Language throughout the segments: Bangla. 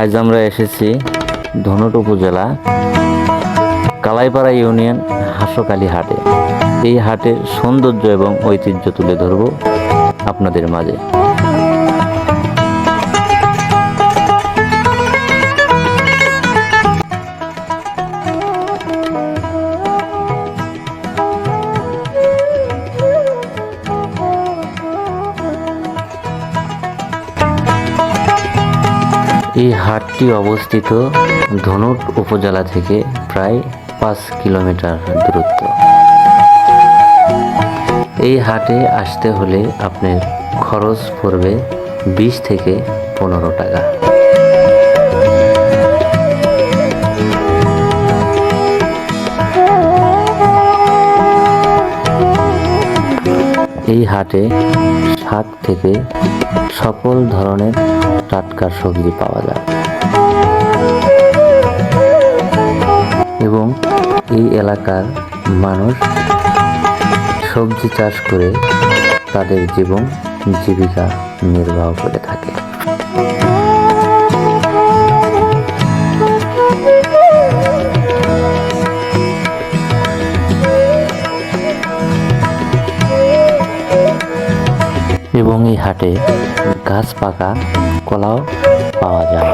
আজ আমরা এসেছি ধনট উপজেলা কালাইপাড়া ইউনিয়ন হাসকালী হাটে। এই হাটের সৌন্দর্য এবং ঐতিহ্য তুলে ধরব আপনাদের মাঝে। এই হাটটি অবস্থিত ধনুট উপজেলা থেকে প্রায় পাঁচ কিলোমিটার দূরত্ব। এই হাটে আসতে হলে আপনার খরচ পড়বে বিশ থেকে পনেরো টাকা। এই হাটে শাক থেকে সকল ধরনের টাটকা সবজি পাওয়া যায়। এবং এই এলাকার মানুষ সবজি চাষ করে তাদের জীবন জীবিকা নির্বাহ করে থাকে। এবং এই হাটে গাছ পাকা কলাও পাওয়া যায়।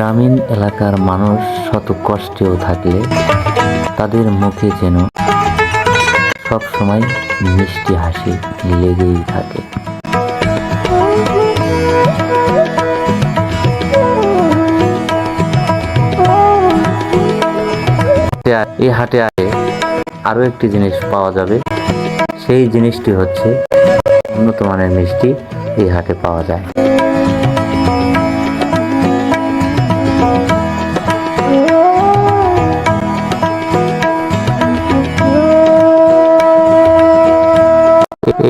গ্রামীণ এলাকার মানুষ শত কষ্টেও থাকলে তাদের মুখে যেন সব সময় মিষ্টি হাসি লেগেই থাকে। এই হাটে আগে আরও একটি জিনিস পাওয়া যাবে। সেই জিনিসটি হচ্ছে উন্নত মানের মিষ্টি এই হাটে পাওয়া যায়।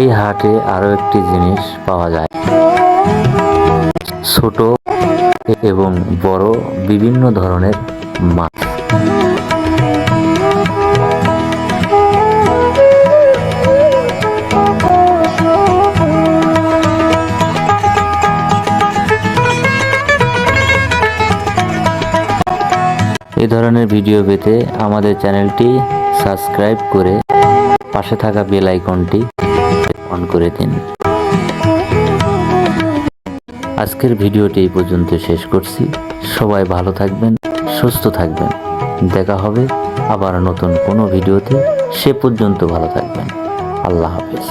এই হাটে আরও একটি জিনিস পাওয়া যায়। ছোট এবং বড় বিভিন্ন ধরনের মাছ। এ ধরনের ভিডিও পেতে আমাদের চ্যানেলটি সাবস্ক্রাইব করে পাশে থাকা বেল আইকনটি অন করে দিন। আজকের ভিডিওটি এই পর্যন্ত শেষ করছি। সবাই ভালো থাকবেন, সুস্থ থাকবেন। দেখা হবে আবার নতুন কোনো ভিডিওতে। সে পর্যন্ত ভালো থাকবেন। আল্লাহ হাফেজ।